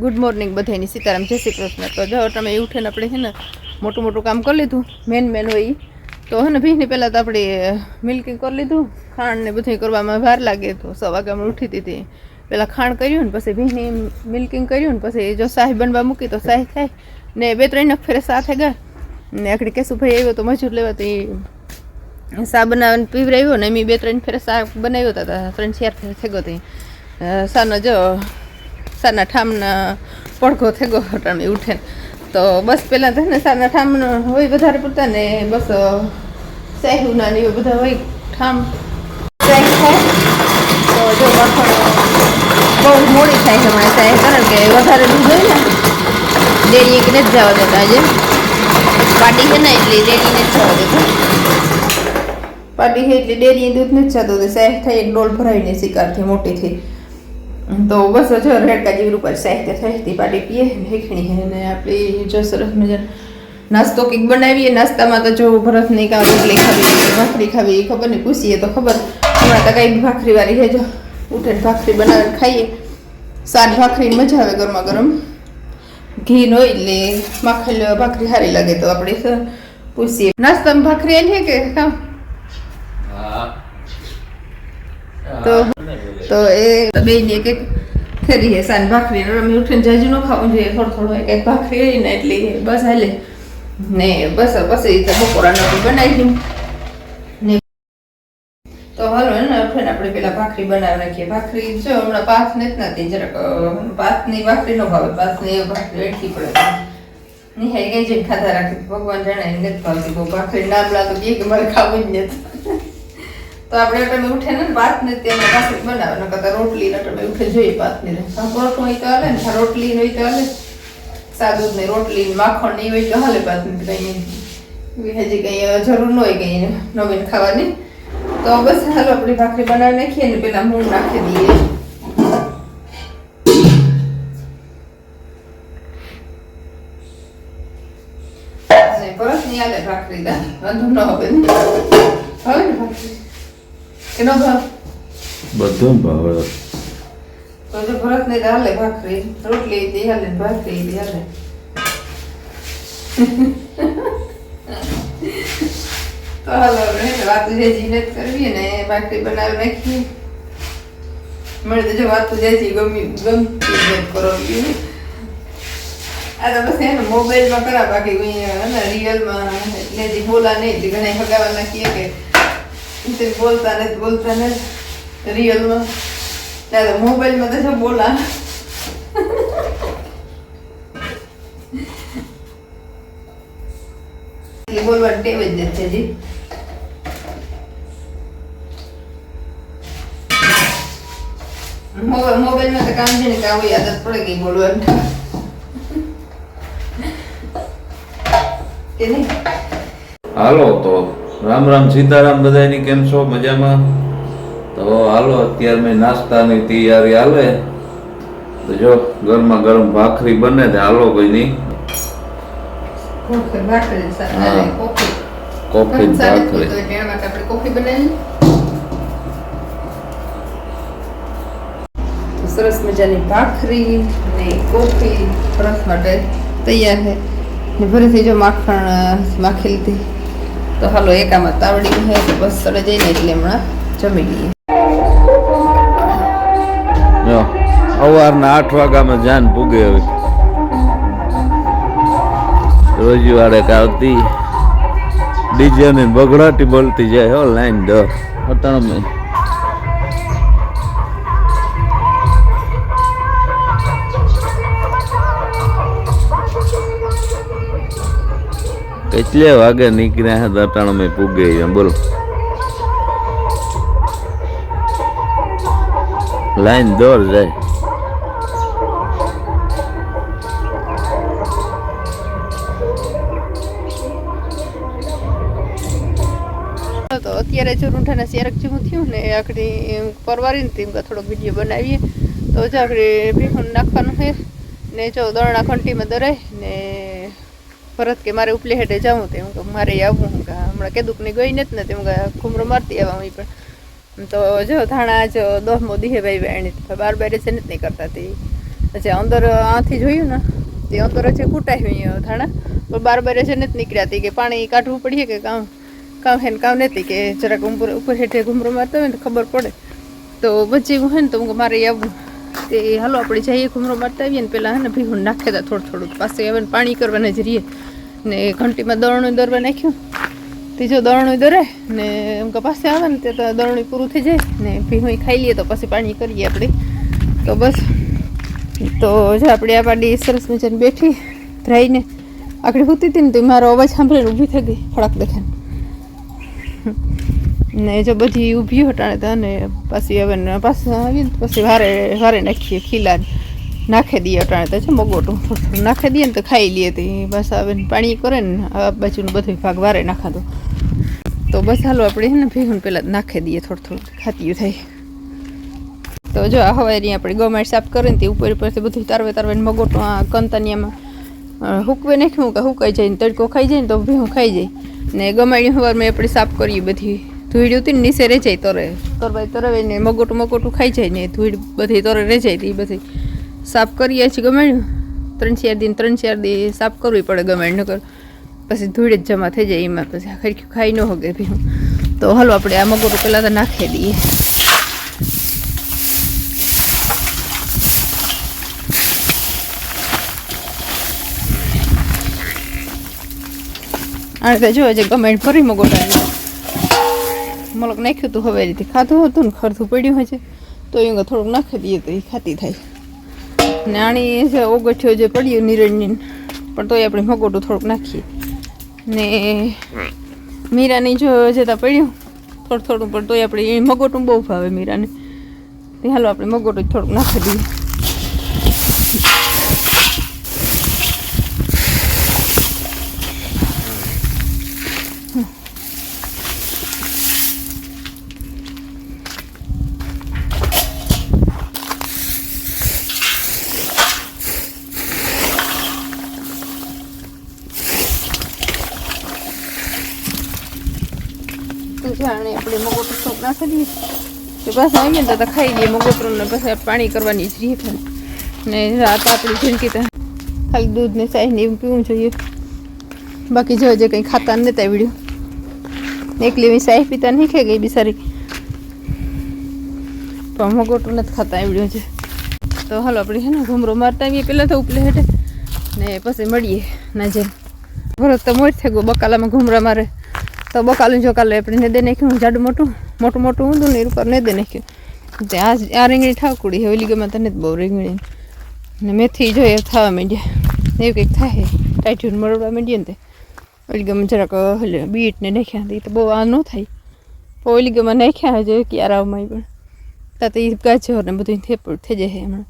Good morning બધાની સીતારામ, જય શ્રી કૃષ્ણ. તો જો તમે એ ઉઠીને આપણે છે ને મોટું મોટું કામ કરી લીધું મેન મેન હોય. તો હે ને ભીની પહેલાં તો આપણે મિલ્કિંગ કરી લીધું, ખાંડ ને બધું કરવામાં વાર લાગે. તો સવા વાગે ઉઠી હતી પહેલાં ખાંડ કર્યું ને પછી ભીની મિલ્કિંગ કર્યું ને પછી જો શાહી બનવા મૂકી તો શાહી થાય. ને બે ત્રણ ફેરે સાથે ગયા ને આખડી કેશુભાઈ આવ્યો તો મજૂર લેવા તો એ સા બનાવીને પીવરાવ્યો ને એમ બે ત્રણ ફેરે સા બનાવ્યો હતા ત્રણ ચાર ફેરે થઈ ગયો હતી સાનો જો સાના ઠામના પડઘો થઈ ગયો હટામે ઉઠે. તો બસ પહેલાં તો ને સાના ઠામનો હોય વધારે પડતા ને બસ સહેુના ને એવું બધા હોય. ઠામ થાય. તો જો માખણ બહુ મોડી થાય છે મારે સાહેબ કારણ કે વધારે દૂધ હોય ને, ડેરી એક નથી જવા દેતા આજે. પાટી છે ને, એટલે ડેરી નથી જવા દેતા. પાટી છે એટલે ડેરી દૂધ નથી જતું, તો સહેજ થઈ એક ડોલ ભરાવીને શિકારથી મોટીથી. તો બસ જો રેડકા જેવી ઉપર સાહિત્ય થઈ પાટી પીએ, ભેખણી હેખણી હે ને આપણી જો સરસ મજા નાસ્તો કંઈક બનાવીએ. નાસ્તામાં તો જો ભરત નહીં કાં રોટલી ખાવી, ભાખરી ખાવી, એ ખબર નહીં, પૂછીએ તો ખબર. હમણાં તો કંઈક ભાખરી વાળી છે જો, ઉઠે ભાખરી બનાવીને ખાઈએ. સાત ભાખરીની મજા આવે ગરમા ગરમ. ઘી નો એટલે માખલ ભાખરી સારી લાગે તો આપણે પૂછીએ. નાસ્તામાં ભાખરી એની કે? કામ તો તો એ બે ને એક ખરી હે ભાખરી. ને અમે ઉઠીને જાજુ ન ખાવું જોઈએ, થોડું થોડું એક એક ભાખરી ને એટલે બસ હાલે. ને બસ પછી તો બપોરાનો બનાવી દઉં ને તો હાલો એને ને ઉઠીને આપણે પેલા ભાખરી બનાવી નાખીએ. ભાખરી જો હમણાં પાથ નથી નથી, જરાક પાસ પાથની ભાખરી નો ભાવે. પાથની ભાખરી એટલી પડે. નિહાઈ ગઈ જઈને ખાતા રાખી. ભગવાન જાણે નથી ભાવતી. બહુ ભાખરી નામ લાગે કે મારે ખાવું જ નથી. તો આપણે અટમે ઉઠે ને ભાત ને તેને ભાખરી બનાવે કરતા રોટલી તમે ઉઠે જોઈએ ભાત ને. પરોઠું હોય તો હાલે ને રોટલી હોય તો હાલે. સાદું ને રોટલી ને માખણ ને હોય તો હાલે ભાત ને કઈ હજી કઈ જરૂર ન હોય કઈ નવીન ખાવાની. તો બસ હાલો, આપણી ભાખરી બનાવી નાખીએ ને પેલા મૂળ નાખી દઈએ. પરત નહીં ભાખરી દા વાંધો ન હવે હવે ને ભાખરી? કે ન ભાવ? બધો ભાવ તો જો ભરત ને હાલે ભાખરી રોટલી ભાખરી તો હાલો વાત જે જીનત કરવી ને ભાખરી બનાવી નાખી મને તો જો વાત તો જેથી ગમી ગમતી જ કરો આ તો પછી એને મોબાઈલમાં કરા બાકી રિયલમાં એટલે જે બોલા નહીં ઘણા હગાવાના કહે કે તે બોલતા ને બોલતા નથી રિયલમાં. ત્યારે મોબાઈલમાં તો બોલા. એ બોલવા ટેવ જ નથી હજી. મોબાઈલ, મોબાઈલમાં તો કામ છે ને, કામ આદત પડે ગઈ બોલવાની. હાલો તો રામ રામ સીતારામ બધાની કેમ છો? મજામાં? તો હાલો અત્યારે મેં નાસ્તાની તૈયારી હાલે. તો જો ગરમા ગરમ ભાખરી બને તો હાલો કોઈ નહીં કોફી. ભાખરી. સરસ મજાની ભાખરી ને કોફી સરસ માટે તૈયાર છે. ને ભરેથી જો માખણ માખી લીધી. તો હાલો એક આમાં તાવડી હોય તો બસ સડે જઈને એટલે હમણાં જમી લઈએ. સવારના આઠ વાગ્યામાં જાન પૂગે હવે. રોજવાડે આવતી ડીજે ને બગડાટી બોલતી જાય હો લાઈન દર અટાણમાં કેટલે વાગે નીકળ્યા હે દટાણમાં પૂગે એમ બોલો. લાઈન દોર જાય. તો અત્યારે જો રૂંઠાના શેરક જેવું થયું ને આખડી પરવારી ને તેમ થોડોક વીડિયો બનાવીએ. તો જો આખડી ભીખું નાખવાનું છે ને, જો દળના ઘંટીમાં દરાય ને ભરત કે મારે ઉપલી હેઠે જવું તે. હું મારે આવવું હું કે હમણાં કેદુકની ગઈ નથી ને તે. હું ઘૂમરો મારતી આવવા હું પણ. તો જો ધાણા જો દોહમો દીહે ભાઈ વેણી બાર બાર છે નથી કરતા તે. પછી અંદર આથી જોયું ને, તે અંદર છે કૂટાય થાણા પણ બાર બાર છે નથી નીકળ્યા કે પાણી કાઢવું પડીએ કે કામ? કામ હે ને કામ નથી કે જરાક ઉપર ઉપર હેઠે ઘૂમરો મારતા હોય ને ખબર પડે. તો પછી હું હે ને તો હું મારે આવવું તે હાલો, આપણે જઈએ ઘૂમરો મારતા આવીએ ને પહેલાં હે ને ભીહું નાખે હતા થોડું થોડું. પાસે હવે પાણી કરવાને જ ને ઘંટીમાં દળણું દરવા નાખ્યું. ત્રીજો દળણું દરે ને એમ કે પાસે આવે ને તે તો દળણું પૂરું થઈ જાય ને ભીહું ખાઈ લઈએ તો પછી પાણી કરીએ આપણે. તો બસ. તો જો આપણે આ પાડી સરસ મજાની બેઠી ધ્રાઈને આખડી સૂતી હતી ને તો મારો અવાજ સાંભળીને ઊભી થઈ ગઈ. ફળક દેખાને ને જો બધી ઊભી હટાણે તો અને પાછી હવે પાછું તો પછી વારે વારે નાખીએ ખીલા નાખી દઈએ અટાણે તો છે મગોટું નાખી દઈએ ને તો ખાઈ લઈએ તો. બસ હવે પાણી કરે ને આ બાજુનું બધું ભાગ વારે નાખાતો. તો બસ હાલો આપણે છે ને ભેગું પહેલાં નાખી દઈએ થોડું થોડું ખાતીયું થાય. તો જો આ હવારી આપણે ગમાટ સાફ કરે ને તે ઉપર ઉપરથી બધું તારવે તારવે મગોટું આ કંતનિયામાં હુકવે નાખ્યું કે હુકાઈ જાય ને તડકો ખાઈ જાય ને તો ભેહું ખાઈ જાય. ને ગમાડી હવારમાં આપણે સાફ કરીએ બધી. ધૂળ ઉતી નીચે રહી જાય તરે. તરવાય તરવે ને મગોટું મગોટું ખાઈ જાય ને ધૂળ બધી તરે રહી જાય એ બધી. સાફ કરીએ છીએ ગમાડ્યું ત્રણ ચાર દિન, ત્રણ ચાર દી સાફ કરવી પડે ગમાડ નકર. પછી ધૂળ જ જમા થઈ જાય એમાં પછી ખરખી ખાઈ ન હોગે ભી તો હાલો આપણે આ મગોટું પહેલાં તો નાખી દઈએ. અને જો જે ગમે ફરી મગોટા મલક નાખ્યું હતું હવે રીતે ખાધું હતું ને, ખરથું પડ્યું છે, તો એ થોડુંક નાખી દઈએ તો એ ખાતી થાય. ને આણી જે ઓગઠિયો જે પડ્યું નિરણની, પણ તોય આપણે મગોટું થોડુંક નાખીએ. ને મીરાની જો જતા પડ્યું, થોડું થોડું, પણ તોય આપણે એ મગોટું બહુ ભાવે મીરાને. હાલો આપણે મગોટું થોડુંક નાખી દઈએ તો જાણે આપણે મગોટું થોડુંક નાખી તો પાછા તો ખાઈ દઈએ મગોટરું ને પછી પાણી કરવાની જ રીત ને રાત આપણી જિંદગી તો ખાલી દૂધ ને ચાય ને એવું પીવું જોઈએ. બાકી જો જે કંઈ ખાતા નતા આવડ્યું એકલી ચાય પીતા નહીં ખાઈ ગઈ બિચારી. પણ મગોટું નથી ખાતા આવડ્યું છે તો હાલો આપણે હે ને ઘૂમરો મારતા આવીએ પહેલાં તો ઉપલે હેઠે. ને પછી મળીએ ના જેમ. ભરત તો મોજ થઈ ગયો બકાલામાં ઘૂમરા મારે. તો બકાલું જો કાલે આપણે ને દે નાખ્યું જાડું મોટું. મોટું મોટું ઊંધું ને એની ઉપર ને દે નાખ્યું તે આ આ રીંગણી ઠાકુડી હવે લીગમાં તને જ બહુ રીંગણી ને મેથી જોઈએ થવા માંડ્યા ને એવું કંઈક થાય ટાઈટ્યુન મરડવા માંડીએ ને તે ઓલી ગમે જરાક એટલે બીટ ને નાખ્યા તે તો બહુ આ ન થાય પણ ઓલી ગમે નાખ્યા છે ક્યારામાં પણ તા તો એ ગાજર ને બધું થેપડ થઈ જાય હમણાં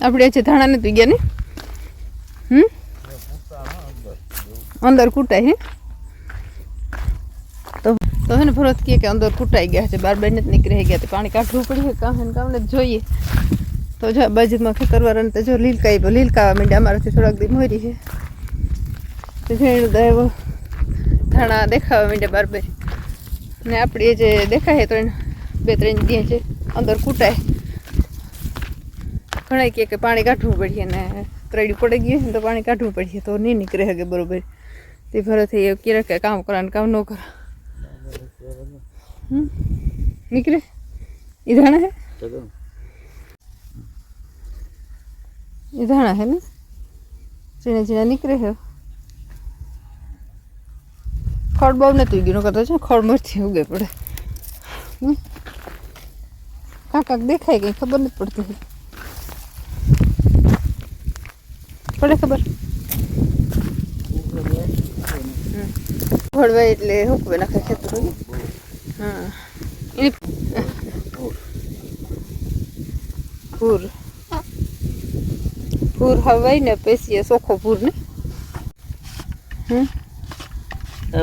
આપણે છે ધાણા નથી ગયા ને હમ અંદર કૂટાય હે તો તો હે ને ભરત કહે કે અંદર કૂટાઈ ગયા છે, બાર બાર જ નીકળી ગયા તો પાણી કાઢવું પડે કામ ને કામને જોઈએ. તો જો બાજુમાં ખેતરવાળાને તો જો લીલકાઈ લીલકાવા માંડ્યા. અમારાથી થોડાક દી મોરી છે. તો ભીણ દેવો ધાણા દેખાવા માંડ્યા બાર બાર. ને આપણે જે દેખાય ત્રણ, બે ત્રણ દી છે, અંદર કૂટાય ઘણા કહે કે પાણી કાઢવું પડીએ ને ત્રડી પડી ગયું ને તો પાણી કાઢવું પડીએ તો નહીં નીકળે શકે બરોબર. તે ભરત એ કે કામ કરવાનું કામ ન કર? નીકળે એ ધાણા હે એ ધાણા હે ને ઝીણા ઝીણા નીકળે છે ખડ બહુ નથી ઉગ્યું કરતો છે ખડ મરથી ઉગે પડે હમ? કાંક દેખાય કંઈ ખબર નથી પડતી પડે ખબર ભળવાય એટલે હુકવે નાખે ખેતર હા. એની પૂર. પૂર હવાય ને પેસીએ સોખો પૂર ને?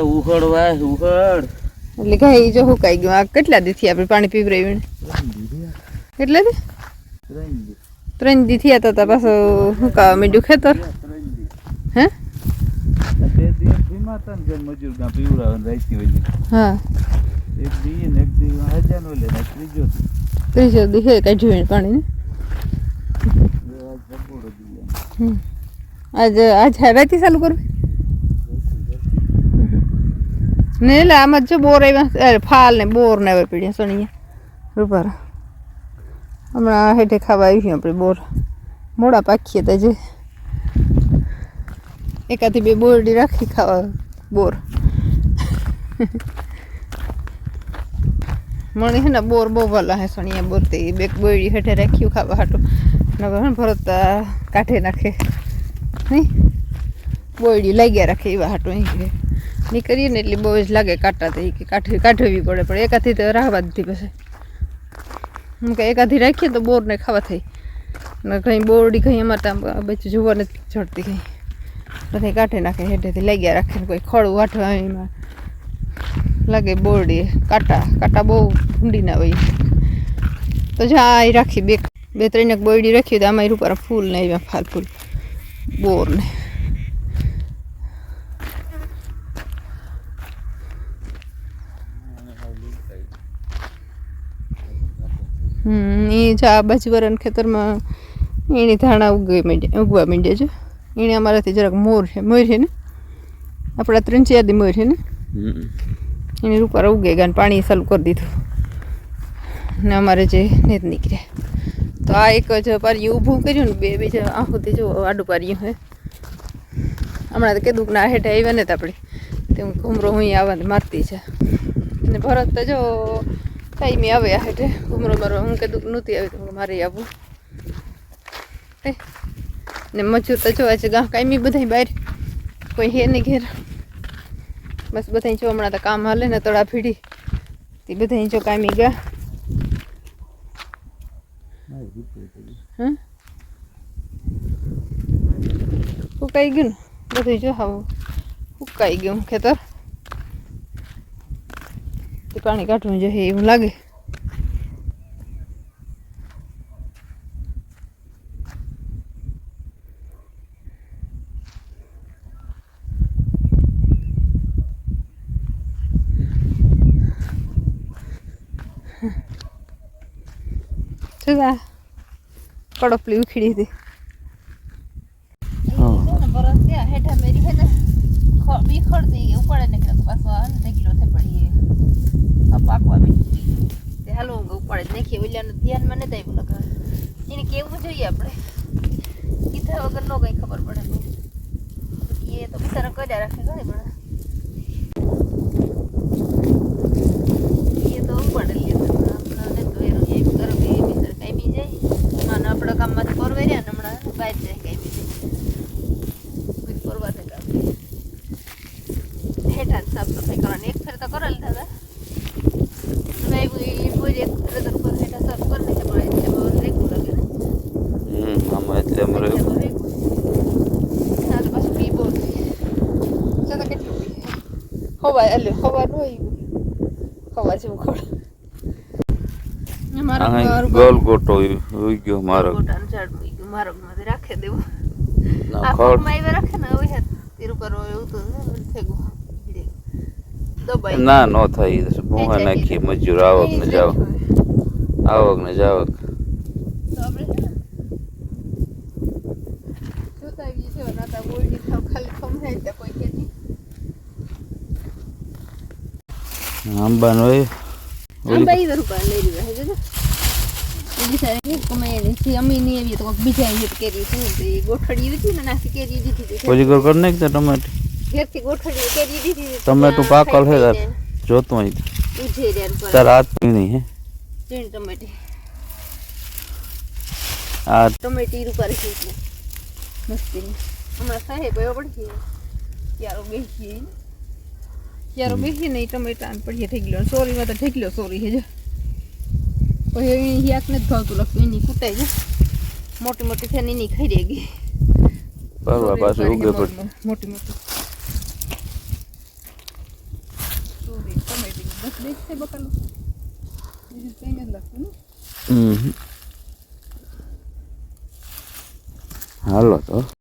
ઉહડ વાય ઉહડ એટલે ગાય જો હુકાઈ ગયું. આ કેટલા દીથી આપણે પાણી પીવરાવ્યું ને કેટલા દી? ત્રણ દી થયા હતા પાછો હુકાવા માંડ્યું ખેતર. હે? બે દિવસ ભીમા હતા ને મજૂર ગામ હોય હા. એક દી ને એક દી હજાર નો લે ને ત્રીજો ત્રીજો દી હે કાઢ્યું પાણી હમ આજ આજ રાતે ચાલુ કરવી ને એટલે આમાં જો બોર આવ્યા અરે ફાલ ને બોર ને આવે પીડ્યા સણિયા રૂપાર હમણાં હેઠે ખાવા આવી આપણે બોર મોડા પાકીએ તો જે એકાથી બે બોરડી રાખી ખાવા બોર મને હે ને બોર બહુ ભલા હે સણિયા બોર બે બોયડી હેઠે રાખ્યું ખાવા હાટું. નગર હે ભરત કાઢે નાખે. નહીં બોયડી લાગ્યા રાખે એવા હાટું અહીં નીકળીએ ને એટલે બહુ જ લાગે કાંટા કે કાઢવી કાઢવી પડે, પણ એકાથી તો રાખવા દીધી પછી. હું કે એકાથી રાખીએ તો બોરને ખાવા થઈ ને કંઈ બોરડી કંઈ અમારે ત્યાં બચું જોવા નથી ચડતી કંઈ. બધા કાઢી નાખે હેઠેથી, લાગ્યા રાખે ને કોઈ ખોળું વાટવા એમાં લાગે બોરડી, કાંટા કાંટા બહુ ઊંડી ના હોય. તો જા એ રાખી બે બે ત્રણ એક બોરડી રાખી તો આમાં ઉપર ફૂલ ને આવ્યા ફાલ ફૂલ બોર ને. હમ એ જા આ બાજુ વાળાના ખેતરમાં એની ધાણા ઉગી માંડ્યા, ઉગવા માંડ્યા છે એને અમારાથી જરાક મોર છે મોર છે ને? આપણા ત્રણ ચાર દી મોર છે ને? એની ઉપર ઉગે ગયા પાણી ચાલુ કરી દીધું. ને અમારે જે નેત નીકળ્યા તો આ એક જ પારિયું ઊભું કર્યું ને બે બીજા આ સુધી જો આડું પારિયું હે. હમણાં તો કીધું ના, હેઠે આવ્યા ને આપણે. તેમ ઘૂમરો હું આવવા મારતી છે. ને ભરત તો જો ટાઈમે આવે આ હેઠે. ઘૂમરો મારો હું કીધું કે નહોતી આવી મારે આવું. તે ને મજૂર તો જો આજે ગામ કાંઈ બધા બહાર. કોઈ હે નહીં ઘેર. બસ બધા જો હમણાં તો કામ હાલે ને તળા ફીડી તે બધા જો કામી ગયા. ફૂકાઈ ગયું ને? બધું જો હવે ફૂકાઈ ગયું ખેતર. તે પાણી કાઢવું જોઈએ એવું લાગે જુદા કડપલી ઉખડી હતી બરસ ત્યાં હેઠા મેરી હે ને બી ખડતી ઉપાડે ને કે પાછો આવે ને કિલો થઈ પડી આ પાકવા મીઠી તે હાલો ઊંઘ ઉપાડે નાખીએ ઓલિયાનું ધ્યાનમાં નથી કડપલી લગા એને કેવું જોઈએ આપણે કીધા વગર નો કઈ ખબર પડે એ તો બિચારા કર્યા રાખે ઘણી પણ એ તો ઉપાડે લે આપણે તો એનું એમ કરે કે એ બિચારા કાંઈ જાય માને આપણા કામમાંથી પરવે રહ્યા ને હમણાં બહાર જાય કાંઈ બી પરવાને કામ હેઠા સાફ સફાઈ કરવાની એક ફેર તો કરેલ દાદા હવે એવું એ કોઈ એક ફેર તો ઉપર હેઠા સાફ કરી નાખે પણ એમાં રેકું લાગે ને આમાં એટલે અમે રહ્યું એમાં રેકું હા તો પાછું બી બહુ છે તો કેટલું બી હવા એટલે નો હવા જેવું ખડ અહીં ગોલ ગોટો ઉઈ ગયો મારો ગોટાનું ઝાડ મૂકી ગયો મારો માંથી રાખી દેવું ના આ માં રાખે ને હવે તીર ઉપર એવું તો ફેગું દબાઈ ના નો થાય ભૂંગા નાખીએ મજૂર આવક ને જાવ આવક ને જાવક તો આપણે છે ને જોતા આવીએ છીએ નાતા બોયડી થાવ ખાલી ખમરાય ત્યાં કોઈ કે નહીં આંબાનો હોય આમ બાઈ દર ઉપર લઈ લીધા છે જો બીજી સારી કમાઈ ની છે અમી ની આવી તો કોઈક બીજા આવી તો કેરી છે ને તો એ ગોઠડી હતી ને નાખી કેરી દીધી હતી પછી કર કરી નાખ ટમેટી ઘેરથી ગોઠડી કેરી દીધી હતી ટમેટું પાકલ છે તાર જોતું હોય ઉજે રહ્યા પર તાર હાથ પીણી હે ચીણ ટમેટી આ ટમેટી રૂપા છે એટલે મસ્તી હમણાં સાહેબ એવો પડી ક્યારો બેસીએ ક્યારો બેસી નહીં ટમેટા પડીએ ગયો સોરીમાં તો ઠેકલ્યો સોરી છે પછી એની યાક નથી ભાવતું લખતું એની કૂટાઈ છે મોટી મોટી છે એની ખાઈ રહી ગઈ. પાછું ઉગે મોટી મોટી. સોરી ટમેટી બસ બેસશે બકાલો. બીજું કંઈ નથી લાગતું ને હાલો તો.